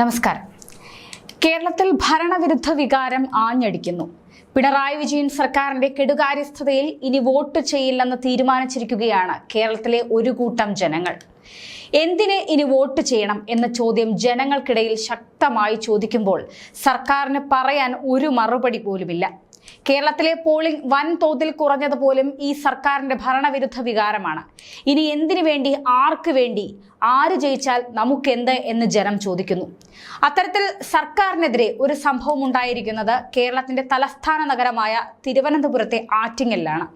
നമസ്കാരം. കേരളത്തിൽ ഭരണവിരുദ്ധ വികാരം ആഞ്ഞടിക്കുന്നു. പിണറായി വിജയൻ സർക്കാരിന്റെ കെടുകാര്യസ്ഥതയിൽ ഇനി വോട്ട് ചെയ്യില്ലെന്ന് തീരുമാനിച്ചിരിക്കുകയാണ് കേരളത്തിലെ ഒരു കൂട്ടം ജനങ്ങൾ. എന്തിന് ഇനി വോട്ട് ചെയ്യണം എന്ന ചോദ്യം ജനങ്ങൾക്കിടയിൽ ശക്തമായി ചോദിക്കുമ്പോൾ സർക്കാരിന് പറയാൻ ഒരു മറുപടി പോലുമില്ല. കേരളത്തിലെ പോളിംഗ് വൻതോതിൽ കുറഞ്ഞതുപോലും ഈ സർക്കാരിന്റെ ഭരണവിരുദ്ധ വികാരമാണ്. ഇനി എന്തിനു വേണ്ടി ആർക്ക് വേണ്ടി ആര് ജയിച്ചാൽ നമുക്കെന്ത് എന്ന് ജനം ചോദിക്കുന്നു. അത്തരത്തിൽ സർക്കാരിനെതിരെ ഒരു സംഭവം ഉണ്ടായിരിക്കുന്നത് കേരളത്തിന്റെ തലസ്ഥാന നഗരമായ തിരുവനന്തപുരത്തെ ആറ്റിങ്ങലിലാണ്.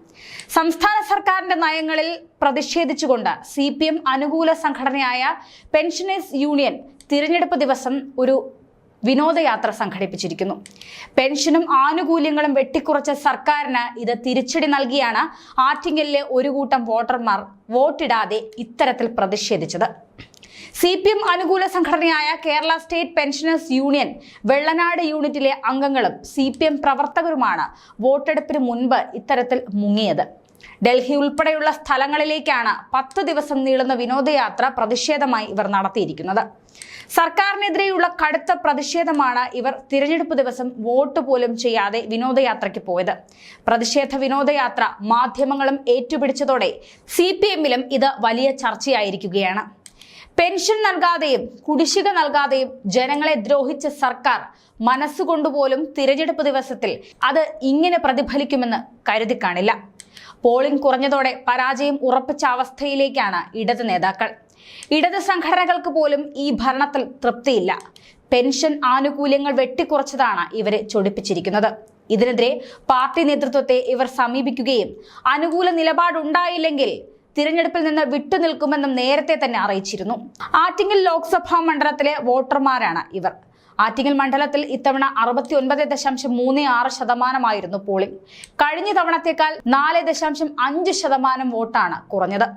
സംസ്ഥാന സർക്കാരിന്റെ നയങ്ങളിൽ പ്രതിഷേധിച്ചുകൊണ്ട് സി അനുകൂല സംഘടനയായ പെൻഷനേഴ്സ് യൂണിയൻ തിരഞ്ഞെടുപ്പ് ദിവസം ഒരു വിനോദയാത്ര സംഘടിപ്പിച്ചിരിക്കുന്നു. പെൻഷനും ആനുകൂല്യങ്ങളും വെട്ടിക്കുറച്ച സർക്കാരിന് ഇത് തിരിച്ചടി നൽകിയാണ് ആറ്റിങ്ങലിലെ ഒരു കൂട്ടം വോട്ടർമാർ വോട്ടിടാതെ ഇത്തരത്തിൽ പ്രതിഷേധിച്ചത്. സി പി എം അനുകൂല സംഘടനയായ Kerala state pensioners union Vellanad യൂണിറ്റിലെ അംഗങ്ങളും സി പി എം പ്രവർത്തകരുമാണ് വോട്ടെടുപ്പിന് മുൻപ് ഇത്തരത്തിൽ മുങ്ങിയത്. ഡൽഹി ഉൾപ്പെടെയുള്ള സ്ഥലങ്ങളിലേക്കാണ് പത്ത് ദിവസം നീളുന്ന വിനോദയാത്ര പ്രതിഷേധമായി ഇവർ നടത്തിയിരിക്കുന്നത്. സർക്കാരിനെതിരെയുള്ള കടുത്ത പ്രതിഷേധമാണ് ഇവർ തിരഞ്ഞെടുപ്പ് ദിവസം വോട്ട് പോലും ചെയ്യാതെ വിനോദയാത്രയ്ക്ക് പോയത്. പ്രതിഷേധ വിനോദയാത്ര മാധ്യമങ്ങളും ഏറ്റുപിടിച്ചതോടെ സി പി എമ്മിലും ഇത് വലിയ ചർച്ചയായിരിക്കുകയാണ്. പെൻഷൻ നൽകാതെയും കുടിശ്ശിക നൽകാതെയും ജനങ്ങളെ ദ്രോഹിച്ച സർക്കാർ മനസ്സുകൊണ്ടുപോലും തിരഞ്ഞെടുപ്പ് ദിവസത്തിൽ അത് ഇങ്ങനെ പ്രതിഫലിക്കുമെന്ന് കരുതി കാണില്ല പോളിംഗ് കുറഞ്ഞതോടെ പരാജയം ഉറപ്പിച്ച അവസ്ഥയിലേക്കാണ് ഇടത് നേതാക്കൾ. ഇടത് സംഘടനകൾക്ക് പോലും ഈ ഭരണത്തിൽ തൃപ്തിയില്ല. പെൻഷൻ ആനുകൂല്യങ്ങൾ വെട്ടിക്കുറച്ചതാണ് ഇവരെ ചൊടിപ്പിച്ചിരിക്കുന്നത്. ഇതിനെതിരെ പാർട്ടി നേതൃത്വത്തെ ഇവർ സമീപിക്കുകയും അനുകൂല നിലപാടുണ്ടായില്ലെങ്കിൽ തിരഞ്ഞെടുപ്പിൽ നിന്ന് വിട്ടുനിൽക്കുമെന്നും നേരത്തെ തന്നെ അറിയിച്ചിരുന്നു. ആറ്റിങ്ങൽ ലോക്സഭാ മണ്ഡലത്തിലെ വോട്ടർമാരാണ് ഇവർ. ആറ്റിങ്ങൽ മണ്ഡലത്തിൽ ഇത്തവണ അറുപത്തി ഒൻപത് ദശാംശം മൂന്ന് ആറ് ശതമാനമായിരുന്നു പോളിംഗ്. കഴിഞ്ഞ തവണത്തേക്കാൾ നാല് ദശാംശം അഞ്ച് ശതമാനം വോട്ടാണ് കുറഞ്ഞത്.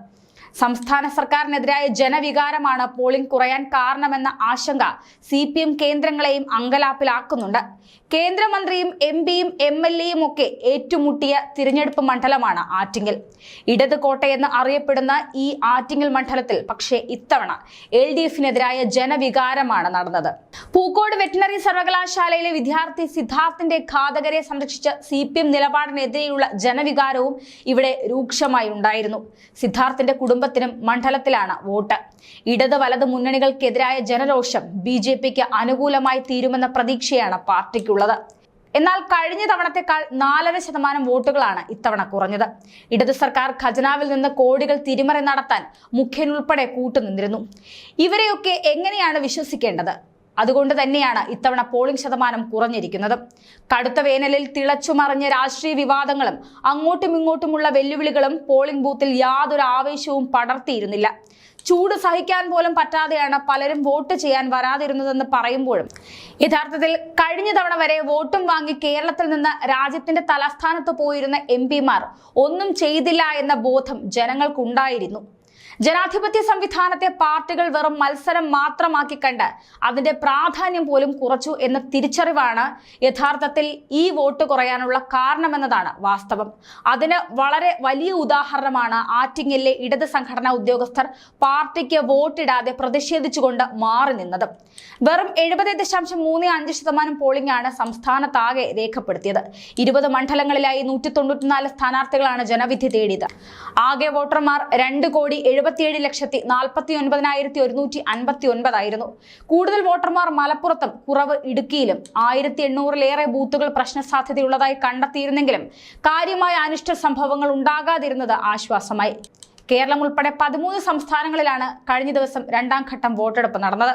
സംസ്ഥാന സർക്കാരിനെതിരായ ജനവികാരമാണ് പോളിംഗ് കുറയാൻ കാരണമെന്ന ആശങ്ക സി പി എം കേന്ദ്രങ്ങളെയും അങ്കലാപ്പിലാക്കുന്നുണ്ട്. കേന്ദ്രമന്ത്രിയും എം പിയും എം എൽ എയും ഒക്കെ ഏറ്റുമുട്ടിയ തിരഞ്ഞെടുപ്പ് മണ്ഡലമാണ് ആറ്റിങ്ങൽ. ഇടത് കോട്ടയെന്ന് അറിയപ്പെടുന്ന ഈ ആറ്റിങ്ങൽ മണ്ഡലത്തിൽ പക്ഷേ ഇത്തവണ എൽ ഡി എഫിനെതിരായ ജനവികാരമാണ് നടന്നത്. പൂക്കോട് വെറ്റിനറി സർവകലാശാലയിലെ വിദ്യാർത്ഥി സിദ്ധാർത്ഥിന്റെ ഘാതകരെ സംരക്ഷിച്ച സി പി എം നിലപാടിനെതിരെയുള്ള ജനവികാരവും ഇവിടെ രൂക്ഷമായി ഉണ്ടായിരുന്നു. സിദ്ധാർത്ഥിന്റെ കുടുംബത്തിനും മണ്ഡലത്തിലാണ് വോട്ട്. ഇടത് വലത് മുന്നണികൾക്കെതിരായ ജനരോഷം ബി ജെ പിക്ക് അനുകൂലമായി തീരുമെന്ന പ്രതീക്ഷയാണ് പാർട്ടിക്കുള്ളത്. എന്നാൽ കഴിഞ്ഞ തവണത്തെക്കാൾ നാലര ശതമാനം വോട്ടുകളാണ് ഇത്തവണ കുറഞ്ഞത്. ഇടതു സർക്കാർ ഖജനാവിൽ നിന്ന് കോടികൾ തിരിമറി നടത്താൻ മുഖ്യനുൾപ്പെടെ കൂട്ടുനിന്നിരുന്നു. ഇവരെയൊക്കെ എങ്ങനെയാണ് വിശ്വസിക്കേണ്ടത്? അതുകൊണ്ട് തന്നെയാണ് ഇത്തവണ പോളിംഗ് ശതമാനം കുറഞ്ഞിരിക്കുന്നത്. കടുത്ത വേനലിൽ തിളച്ചുമറിഞ്ഞ രാഷ്ട്രീയ വിവാദങ്ങളും അങ്ങോട്ടും ഇങ്ങോട്ടുമുള്ള വെല്ലുവിളികളും പോളിംഗ് ബൂത്തിൽ യാതൊരു ആവേശവും പടർത്തിയിരുന്നില്ല. ചൂട് സഹിക്കാൻ പോലും പറ്റാതെയാണ് പലരും വോട്ട് ചെയ്യാൻ വരാതിരുന്നതെന്ന് പറയുമ്പോഴും യഥാർത്ഥത്തിൽ കഴിഞ്ഞ തവണ വരെ വോട്ടും വാങ്ങി കേരളത്തിൽ നിന്ന് രാജ്യത്തിന്റെ തലസ്ഥാനത്ത് പോയിരുന്ന എം ഒന്നും ചെയ്തില്ല എന്ന ബോധം ജനങ്ങൾക്കുണ്ടായിരുന്നു. ജനാധിപത്യ സംവിധാനത്തെ പാർട്ടികൾ വെറും മത്സരം മാത്രമാക്കി കണ്ട് അതിന്റെ പ്രാധാന്യം പോലും കുറച്ചു എന്ന തിരിച്ചറിവാണ് യഥാർത്ഥത്തിൽ ഈ വോട്ട് കുറയാനുള്ള കാരണമെന്നതാണ് വാസ്തവം. അതിന് വളരെ വലിയ ഉദാഹരണമാണ് ആറ്റിങ്ങലിലെ ഇടത് സംഘടനാ ഉദ്യോഗസ്ഥർ പാർട്ടിക്ക് വോട്ടിടാതെ പ്രതിഷേധിച്ചുകൊണ്ട് മാറി നിന്നത്. വെറും എഴുപത് ദശാംശം മൂന്ന് അഞ്ച് ശതമാനം പോളിംഗ് ആണ് സംസ്ഥാനത്താകെ രേഖപ്പെടുത്തിയത്. ഇരുപത് മണ്ഡലങ്ങളിലായി നൂറ്റി തൊണ്ണൂറ്റിനാല് സ്ഥാനാർത്ഥികളാണ് ജനവിധി തേടിയത്. ആകെ വോട്ടർമാർ രണ്ട് കോടി എഴുപത്തിയേഴ് ലക്ഷത്തി നാൽപ്പത്തി ഒൻപതിനായിരത്തി ഒരുന്നൂറ്റി അൻപത്തി ഒൻപതായിരുന്നു കൂടുതൽ വോട്ടർമാർ മലപ്പുറത്തും കുറവ് ഇടുക്കിയിലും. ആയിരത്തി എണ്ണൂറിലേറെ ബൂത്തുകൾ പ്രശ്ന സാധ്യതയുള്ളതായി കണ്ടെത്തിയിരുന്നെങ്കിലും കാര്യമായ അനിഷ്ട സംഭവങ്ങൾ ഉണ്ടാകാതിരുന്നത് ആശ്വാസമായി. കേരളം ഉൾപ്പെടെ പതിമൂന്ന് സംസ്ഥാനങ്ങളിലാണ് കഴിഞ്ഞ ദിവസം രണ്ടാം ഘട്ടം വോട്ടെടുപ്പ് നടന്നത്.